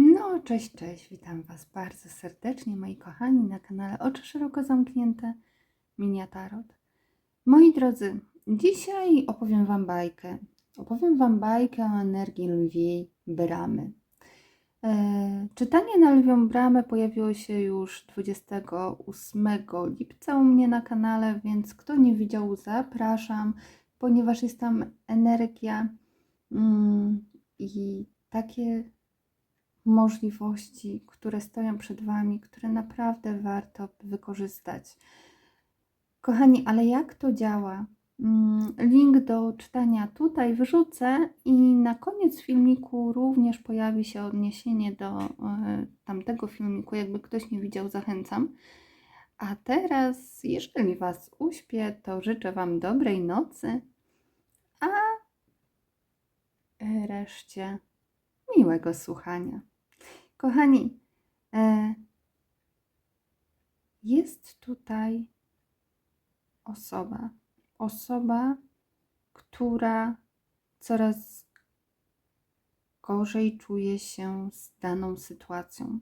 No, cześć, cześć, witam Was bardzo serdecznie, moi kochani, na kanale Oczy Szeroko Zamknięte, Minia Tarot. Moi drodzy, dzisiaj opowiem Wam bajkę. Opowiem Wam bajkę o energii lwiej bramy. E, czytanie na lwią bramę pojawiło się już 28 lipca u mnie na kanale, więc kto nie widział, zapraszam, ponieważ jest tam energia mm, i takie możliwości, które stoją przed Wami, które naprawdę warto wykorzystać. Kochani, ale jak to działa? Mm, Link do czytania tutaj wrzucę i na koniec filmiku również pojawi się odniesienie do e, tamtego filmiku. Jakby ktoś nie widział, zachęcam. A teraz, jeżeli Was uśpię, to życzę Wam dobrej nocy, a reszcie miłego słuchania. Kochani, e, jest tutaj osoba, osoba, która coraz gorzej czuje się z daną sytuacją,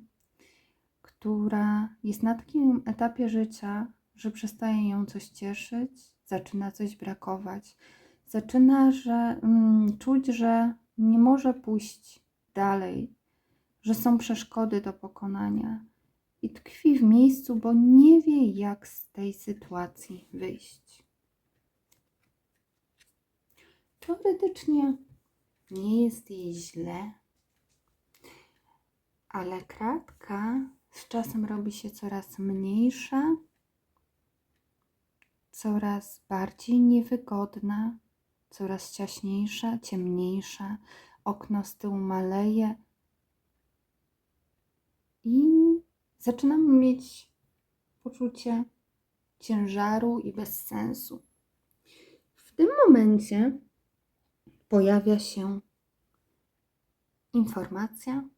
która jest na takim etapie życia, że przestaje ją coś cieszyć, zaczyna coś brakować, zaczyna że, mm, czuć, że nie może pójść dalej, że są przeszkody do pokonania i tkwi w miejscu, bo nie wie, jak z tej sytuacji wyjść. Teoretycznie nie jest jej źle, ale kratka z czasem robi się coraz mniejsza, coraz bardziej niewygodna, coraz ciaśniejsza, ciemniejsza. Okno z tyłu maleje i zaczynam mieć poczucie ciężaru i bezsensu. W tym momencie pojawia się informacja,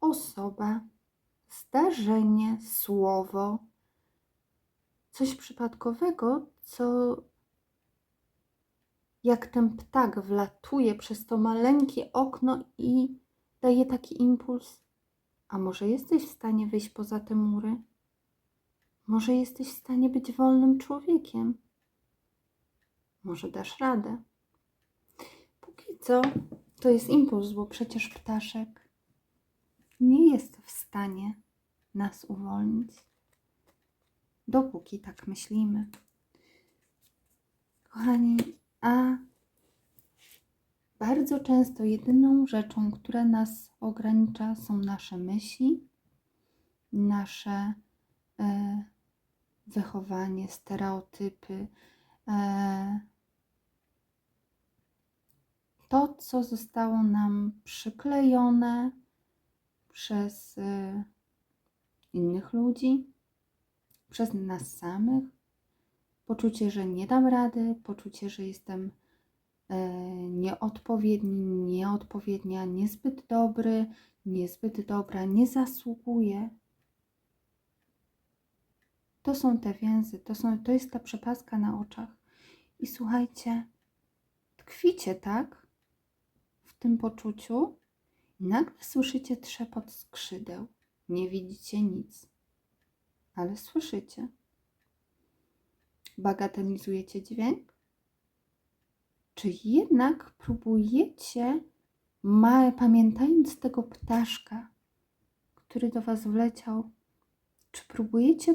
osoba, zdarzenie, słowo, coś przypadkowego, co jak ten ptak wlatuje przez to maleńkie okno i daje taki impuls. A może jesteś w stanie wyjść poza te mury? Może jesteś w stanie być wolnym człowiekiem? Może dasz radę? Póki co to jest impuls, bo przecież ptaszek nie jest w stanie nas uwolnić. Dopóki tak myślimy. Kochani, a bardzo często jedyną rzeczą, która nas ogranicza, są nasze myśli, nasze e, wychowanie, stereotypy, e, to, co zostało nam przyklejone przez e, innych ludzi, przez nas samych. Poczucie, że nie dam rady, poczucie, że jestem nieodpowiedni, nieodpowiednia, niezbyt dobry, niezbyt dobra, nie zasługuje. To są te więzy, to, są, to jest ta przepaska na oczach. I słuchajcie, tkwicie tak w tym poczuciu, i nagle słyszycie trzepot skrzydeł. Nie widzicie nic, ale słyszycie. Bagatelizujecie dźwięk? Czy jednak próbujecie, ma, pamiętając tego ptaszka, który do Was wleciał, czy próbujecie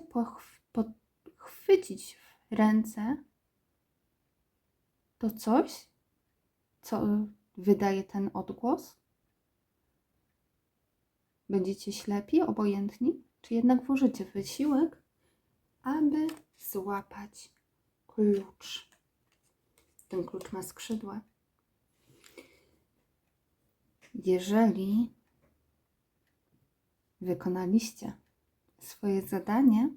pochwycić w ręce to coś, co wydaje ten odgłos? Będziecie ślepi, obojętni, czy jednak włożycie wysiłek, aby złapać klucz? Ten klucz ma skrzydła. Jeżeli wykonaliście swoje zadanie,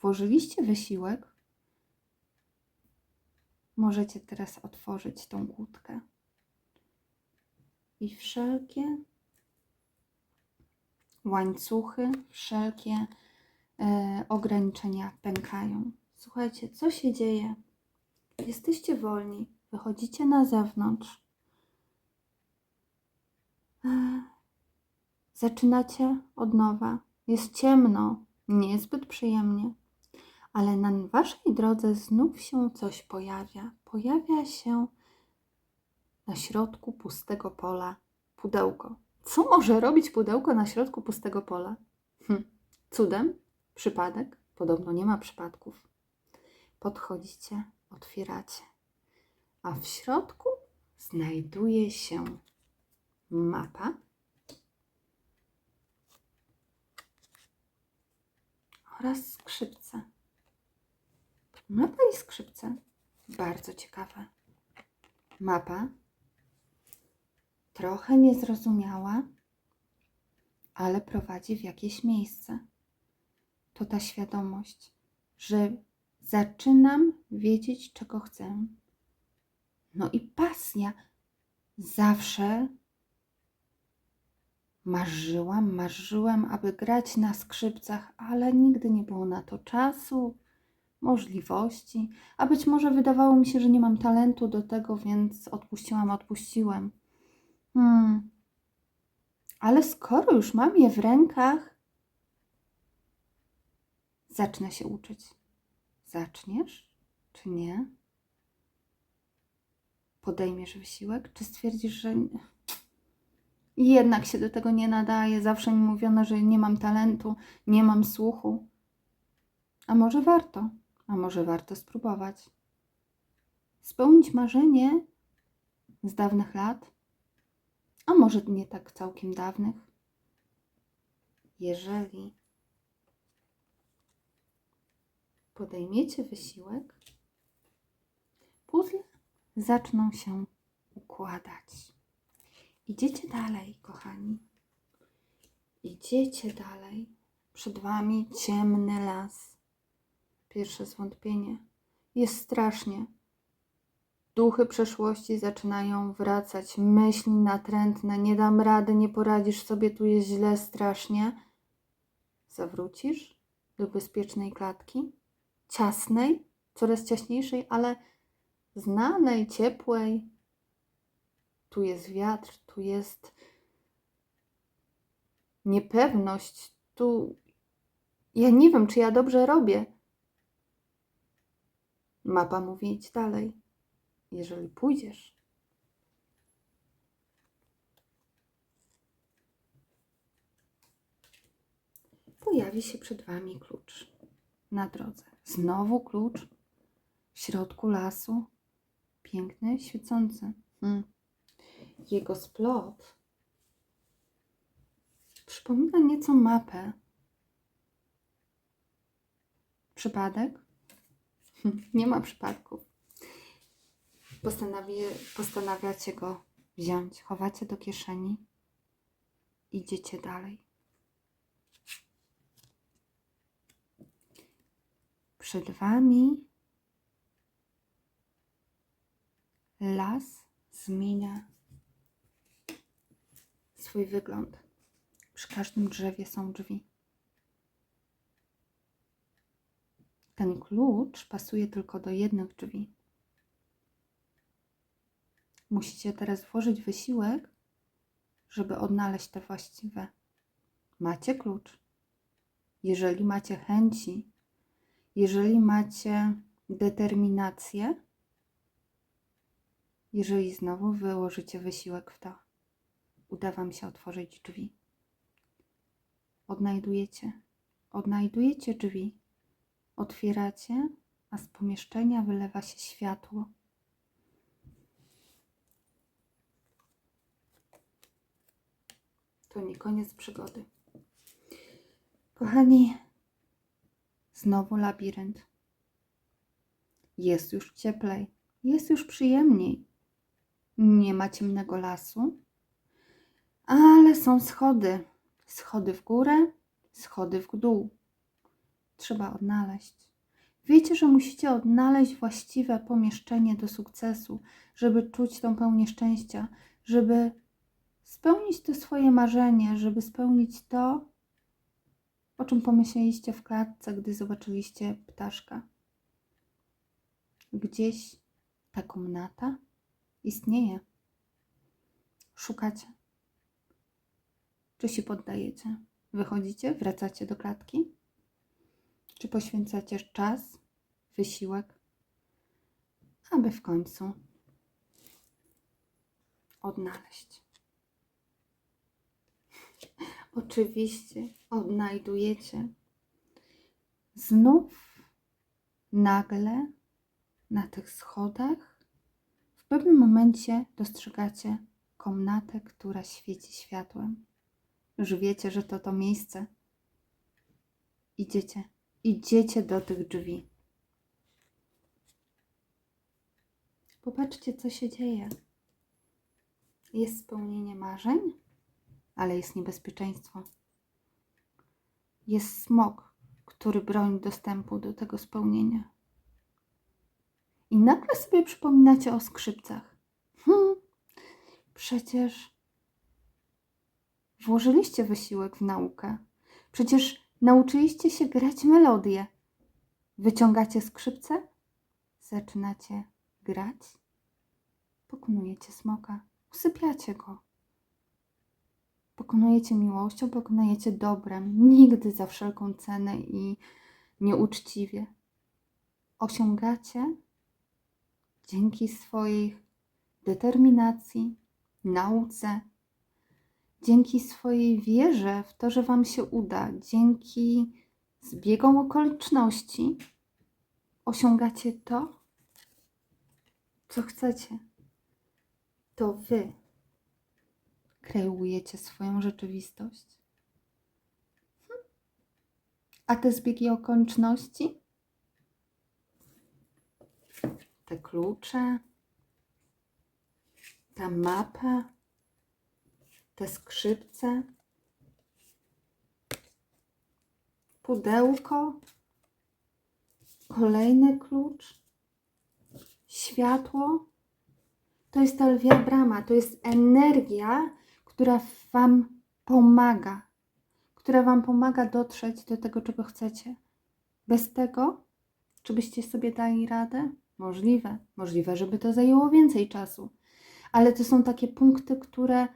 włożyliście wysiłek, możecie teraz otworzyć tą kłódkę. I wszelkie łańcuchy, wszelkie e, ograniczenia pękają. Słuchajcie, co się dzieje? Jesteście wolni, wychodzicie na zewnątrz. E, Zaczynacie od nowa. Jest ciemno, niezbyt przyjemnie, ale na waszej drodze znów się coś pojawia. Pojawia się na środku pustego pola pudełko. Co może robić pudełko na środku pustego pola? Hm. Cudem? Przypadek? Podobno nie ma przypadków. Podchodzicie, otwieracie, a w środku znajduje się mapa oraz skrzypce. Mapa i skrzypce. Bardzo ciekawe. Mapa trochę niezrozumiała, ale prowadzi w jakieś miejsce. To ta świadomość, że zaczynam wiedzieć, czego chcę. No i pasja. Zawsze marzyłam, marzyłem, aby grać na skrzypcach, ale nigdy nie było na to czasu, możliwości, a być może wydawało mi się, że nie mam talentu do tego, więc odpuściłam, odpuściłem. Hmm. Ale skoro już mam je w rękach, zacznę się uczyć. Zaczniesz, czy nie? Podejmiesz wysiłek, czy stwierdzisz, że jednak się do tego nie nadaje? Zawsze mi mówiono, że nie mam talentu, nie mam słuchu. A może warto? A może warto spróbować? Spełnić marzenie z dawnych lat? A może nie tak całkiem dawnych? Jeżeli podejmiecie wysiłek, puzzle zaczną się układać. Idziecie dalej, kochani. Idziecie dalej. Przed wami ciemny las. Pierwsze zwątpienie. Jest strasznie. Duchy przeszłości zaczynają wracać, myśli natrętne, nie dam rady, nie poradzisz sobie, tu jest źle, strasznie. Zawrócisz do bezpiecznej klatki, ciasnej, coraz ciaśniejszej, ale znanej, ciepłej. Tu jest wiatr, tu jest niepewność, tu ja nie wiem, czy ja dobrze robię. Mapa mówi idź dalej jeżeli pójdziesz. Pojawi się przed Wami klucz na drodze. Znowu klucz w środku lasu. Piękny, świecący. Hmm. Jego splot przypomina nieco mapę. Przypadek? Nie ma przypadków. Postanowi, postanawiacie go wziąć, chowacie do kieszeni, idziecie dalej. Przed wami las zmienia swój wygląd. Przy każdym drzewie są drzwi. Ten klucz pasuje tylko do jednych drzwi. Musicie teraz włożyć wysiłek, żeby odnaleźć te właściwe. Macie klucz. Jeżeli macie chęci, jeżeli macie determinację, jeżeli znowu wyłożycie wysiłek w to, uda Wam się otworzyć drzwi. Odnajdujecie, odnajdujecie drzwi, otwieracie, a z pomieszczenia wylewa się światło. to nie koniec przygody. Kochani, znowu labirynt. Jest już cieplej, jest już przyjemniej. Nie ma ciemnego lasu, ale są schody. Schody w górę, schody w dół. Trzeba odnaleźć. Wiecie, że musicie odnaleźć właściwe pomieszczenie do sukcesu, żeby czuć tą pełnię szczęścia, żeby spełnić to swoje marzenie, żeby spełnić to, o czym pomyśleliście w klatce, gdy zobaczyliście ptaszka. Gdzieś ta komnata istnieje. Szukacie. Czy się poddajecie? Wychodzicie, wracacie do klatki? Czy poświęcacie czas, wysiłek, aby w końcu odnaleźć? Oczywiście odnajdujecie. Znów nagle na tych schodach w pewnym momencie dostrzegacie komnatę, która świeci światłem. Już wiecie, że to to miejsce. Idziecie, idziecie do tych drzwi. Popatrzcie, co się dzieje. Jest spełnienie marzeń, ale jest niebezpieczeństwo. Jest smok, który broni dostępu do tego spełnienia. I nagle sobie przypominacie o skrzypcach. Hmm, przecież włożyliście wysiłek w naukę. Przecież nauczyliście się grać melodię. Wyciągacie skrzypce, zaczynacie grać, pokonujecie smoka, usypiacie go. Pokonujecie miłością, pokonujecie dobrem, nigdy za wszelką cenę i nieuczciwie. Osiągacie dzięki swojej determinacji, nauce, dzięki swojej wierze w to, że Wam się uda, dzięki zbiegom okoliczności, osiągacie to, co chcecie. To Wy kreujecie swoją rzeczywistość. A te zbiegi okoliczności? Te klucze, ta mapa, te skrzypce, pudełko, kolejny klucz, światło. To jest ta lwia brama, to jest energia, która Wam pomaga, która Wam pomaga dotrzeć do tego, czego chcecie. Bez tego, czy byście sobie dali radę? Możliwe, możliwe, żeby to zajęło więcej czasu, ale to są takie punkty, które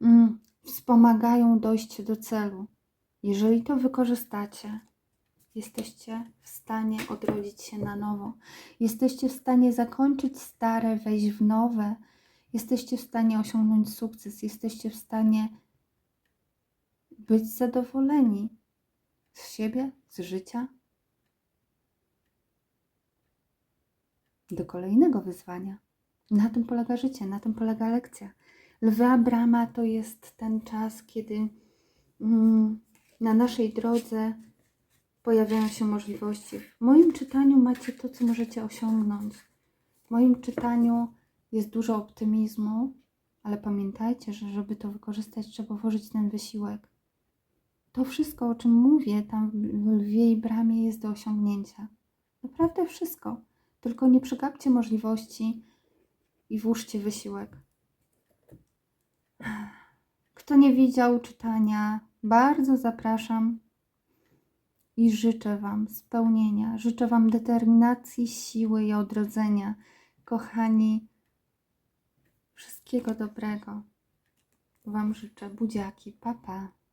mm, wspomagają dojście do celu. Jeżeli to wykorzystacie, jesteście w stanie odrodzić się na nowo. Jesteście w stanie zakończyć stare, wejść w nowe. Jesteście w stanie osiągnąć sukces. Jesteście w stanie być zadowoleni z siebie, z życia. Do kolejnego wyzwania. Na tym polega życie, na tym polega lekcja. Lwa brama to jest ten czas, kiedy mm, na naszej drodze pojawiają się możliwości. W moim czytaniu macie to, co możecie osiągnąć. W moim czytaniu jest dużo optymizmu, ale pamiętajcie, że żeby to wykorzystać, trzeba włożyć ten wysiłek. To wszystko, o czym mówię tam w lwiej bramie, jest do osiągnięcia. Naprawdę wszystko. Tylko nie przegapcie możliwości i włóżcie wysiłek. Kto nie widział czytania, bardzo zapraszam i życzę Wam spełnienia, życzę Wam determinacji, siły i odrodzenia. Kochani, wszystkiego dobrego Wam życzę. Buziaki, papa. Pa.